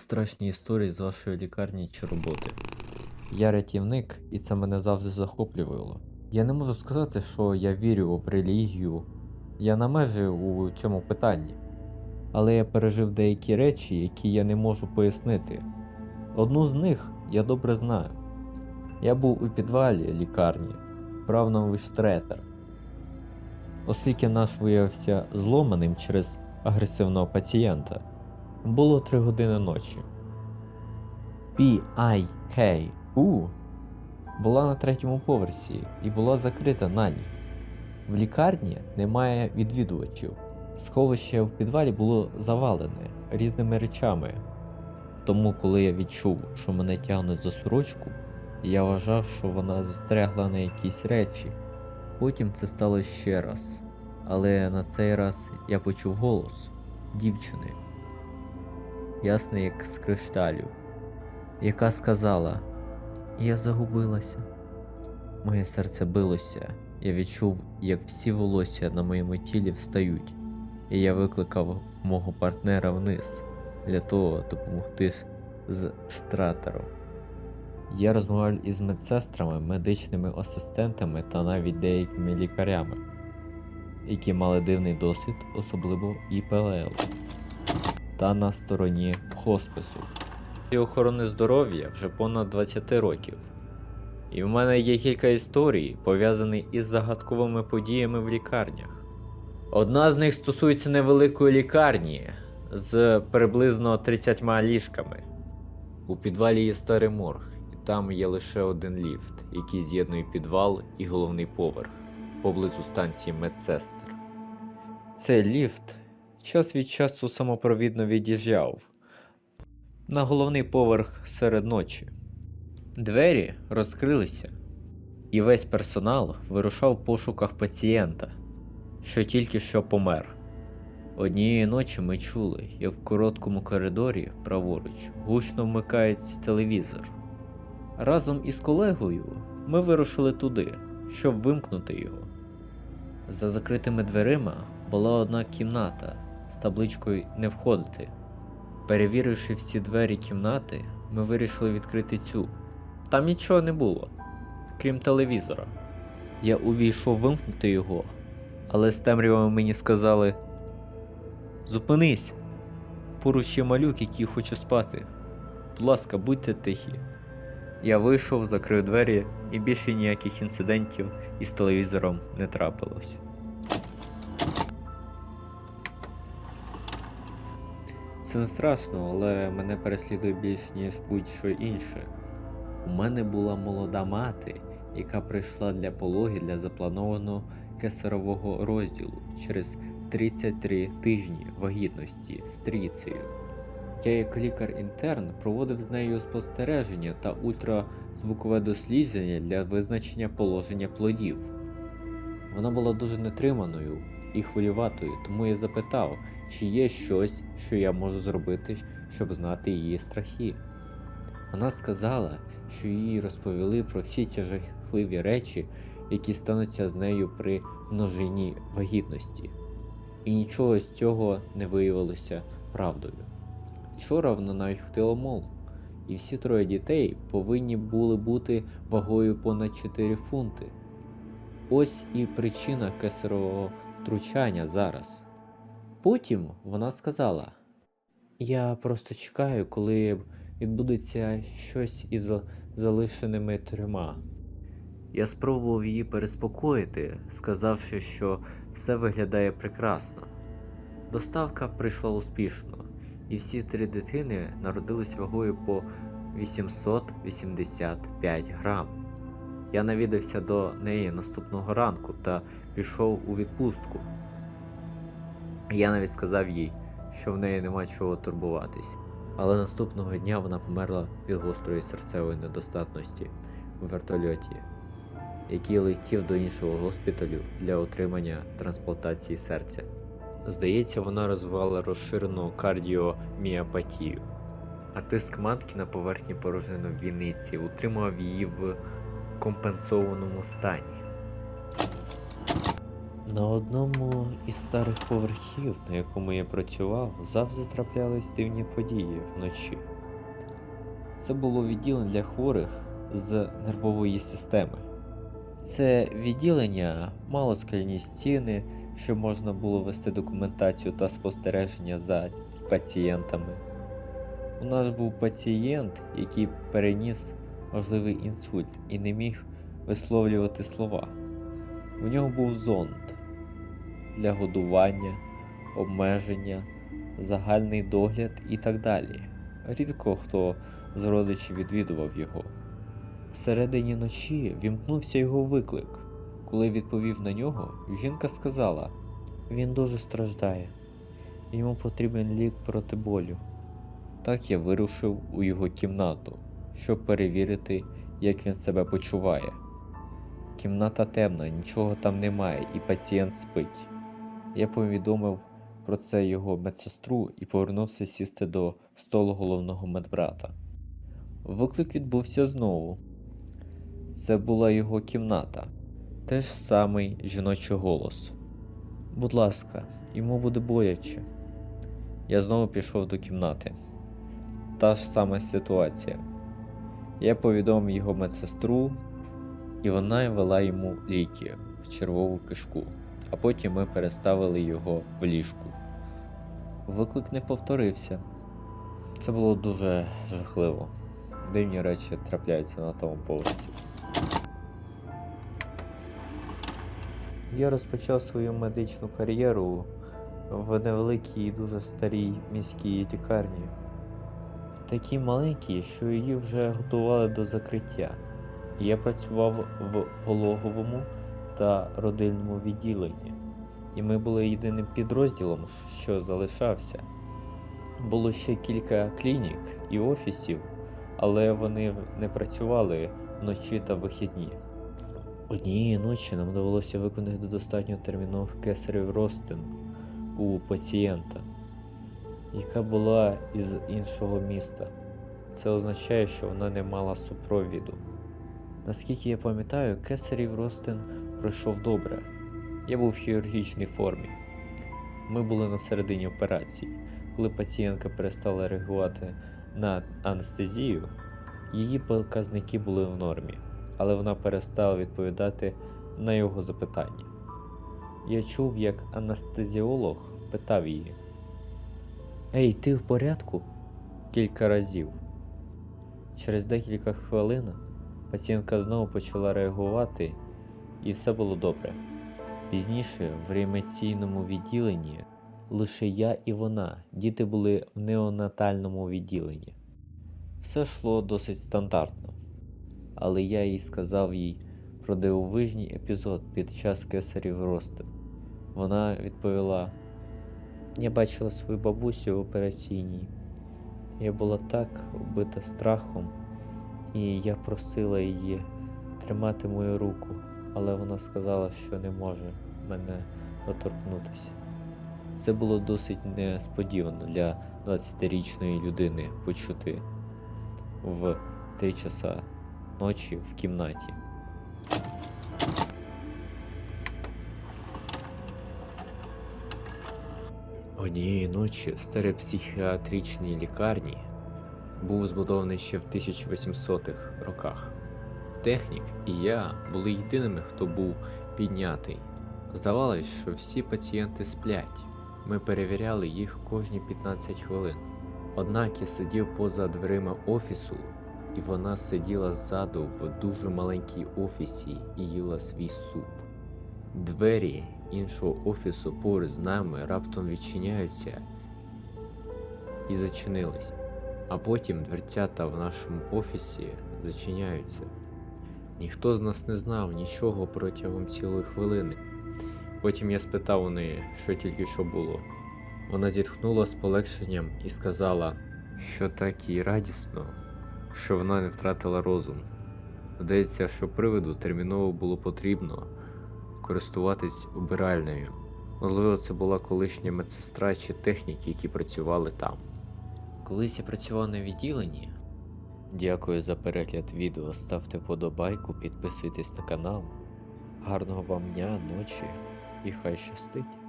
страшні історії з вашої лікарні чи роботи. Я рятівник, і це мене завжди захоплювало. Я не можу сказати, що я вірю в релігію. Я на межі у цьому питанні. Але я пережив деякі речі, які я не можу пояснити. Одну з них я добре знаю. Я був у підвалі лікарні, брав новий штретер. Оскільки наш виявився зломаним через агресивного пацієнта, було 3 години ночі. PIKU була на третьому поверсі і була закрита на ніч. В лікарні немає відвідувачів. Сховище в підвалі було завалене різними речами. Тому, коли я відчув, що мене тягнуть за сорочку, я вважав, що вона застрягла на якісь речі. Потім це стало ще раз, але на цей раз я почув голос дівчини, ясний як з кришталю, яка сказала: Я загубилася. Моє серце билося, я відчув, як всі волосся на моєму тілі встають, і я викликав мого партнера вниз для того допомогти з- штратером. Я розмовляв із медсестрами, медичними асистентами та навіть деякими лікарями, які мали дивний досвід, особливо ІПЛ, та на стороні хоспису. І охорони здоров'я вже понад 20 років. І в мене є кілька історій, пов'язаних із загадковими подіями в лікарнях. Одна з них стосується невеликої лікарні з приблизно 30 ліжками. У підвалі є старий морг, і там є лише один ліфт, який з'єднує підвал і головний поверх поблизу станції медсестер. Цей ліфт час від часу самопровідно від'їжджав на головний поверх серед ночі. Двері розкрилися, і весь персонал вирушав в пошуках пацієнта, що тільки що помер. Однієї ночі ми чули, як в короткому коридорі праворуч гучно вмикається телевізор. Разом із колегою ми вирушили туди, щоб вимкнути його. За закритими дверима була одна кімната з табличкою Не входити. Перевіривши всі двері кімнати, ми вирішили відкрити цю. Там нічого не було, крім телевізора. Я увійшов вимкнути його, але з темрявами мені сказали: Зупинись! Поруч є малюк, який хоче спати. Будь ласка, будьте тихі. Я вийшов, закрив двері, і більше ніяких інцидентів із телевізором не трапилось. Це не страшно, але мене переслідує більш ніж будь-що інше. У мене була молода мати, яка прийшла для пологи для запланованого кесарового розділу через 33 тижні вагітності з трійцею. Я, як лікар-інтерн, проводив з нею спостереження та ультразвукове дослідження для визначення положення плодів. Вона була дуже нетриманою і хвилюватою, тому я запитав, чи є щось, що я можу зробити, щоб знати її страхи. Вона сказала, що їй розповіли про всі ці жахливі речі, які стануться з нею при множині вагітності. І нічого з цього не виявилося правдою. Вчора вона навіть ходила мол, і всі троє дітей повинні були бути вагою понад 4 фунти. Ось і причина кесарового втручання зараз. Потім вона сказала: Я просто чекаю, коли відбудеться щось із залишеними трьома. Я спробував її переспокоїти, сказавши, що все виглядає прекрасно. Доставка прийшла успішно, і всі три дитини народились вагою по 885 грам. Я навідався до неї наступного ранку та пішов у відпустку. Я навіть сказав їй, що в неї нема чого турбуватись. Але наступного дня вона померла від гострої серцевої недостатності у вертольоті, який летів до іншого госпіталю для отримання трансплантації серця. Здається, вона розвивала розширену кардіоміопатію, а тиск матки на поверхні порожнини в війниці утримував її в компенсованому стані. На одному із старих поверхів, на якому я працював, завжди траплялись дивні події вночі. Це було відділення для хворих з нервової системи. Це відділення мало скляні стіни, щоб можна було вести документацію та спостереження за пацієнтами. У нас був пацієнт, який переніс можливий інсульт і не міг висловлювати слова. У нього був зонд для годування, обмеження, загальний догляд і так далі. Рідко хто з родичів відвідував його. Всередині ночі вімкнувся його виклик. Коли відповів на нього, жінка сказала: Він дуже страждає, йому потрібен лік проти болю. Так я вирушив у його кімнату, щоб перевірити, як він себе почуває. Кімната темна, нічого там немає, і пацієнт спить. Я повідомив про це його медсестру і повернувся сісти до столу головного медбрата. Виклик відбувся знову. Це була його кімната, теж самий жіночий голос. Будь ласка, йому буде боляче. Я знову пішов до кімнати. Та ж сама ситуація. Я повідомив його медсестру, і вона ввела йому ліки в червову кишку, а потім ми переставили його в ліжку. Виклик не повторився. Це було дуже жахливо. Дивні речі трапляються на тому поверсі. Я розпочав свою медичну кар'єру в невеликій і дуже старій міській лікарні. Такій маленькій, що її вже готували до закриття. Я працював в пологовому та родильному відділенні, і ми були єдиним підрозділом, що залишався. Було ще кілька клінік і офісів, але вони не працювали вночі та вихідні. Однієї ночі нам довелося виконати достатньо термінових кесарів розтин у пацієнта, яка була із іншого міста. Це означає, що вона не мала супровіду. Наскільки я пам'ятаю, кесарів розтин пройшов добре. Я був в хірургічній формі. Ми були на середині операції. Коли пацієнтка перестала реагувати на анестезію, її показники були в нормі, але вона перестала відповідати на його запитання. Я чув, як анестезіолог питав її: Ей, ти в порядку? кілька разів. Через декілька хвилин пацієнтка знову почала реагувати, і все було добре. Пізніше в реанімаційному відділенні лише я і вона, діти були в неонатальному відділенні. Все йшло досить стандартно, але я їй сказав їй про дивовижний епізод під час кесарів ростин. Вона відповіла: Я бачила свою бабусю в операційній. Я була так вбита страхом, і я просила її тримати мою руку, але вона сказала, що не може мене доторкнутися. Це було досить несподівано для 20-річної людини почути в 3 часа ночі в кімнаті. Однієї ночі в старій психіатричній лікарні був збудований ще в 1800-х роках. Технік і я були єдиними, хто був піднятий. Здавалось, що всі пацієнти сплять. Ми перевіряли їх кожні 15 хвилин. Однак я сидів поза дверима офісу, і вона сиділа ззаду в дуже маленькій офісі і їла свій суп. Двері іншого офісу поруч з нами раптом відчиняються і зачинились. А потім дверцята в нашому офісі зачиняються. Ніхто з нас не знав нічого протягом цілої хвилини. Потім я спитав у неї, що тільки що було. Вона зітхнула з полегшенням і сказала, що так їй радісно, що вона не втратила розум. Здається, що приводу терміново було потрібно користуватись обиральною. Можливо, це була колишня медсестра чи техніки, які працювали там. Колись я працював на відділенні. Дякую за перегляд відео. Ставте подобайку, підписуйтесь на канал. Гарного вам дня, ночі і хай щастить.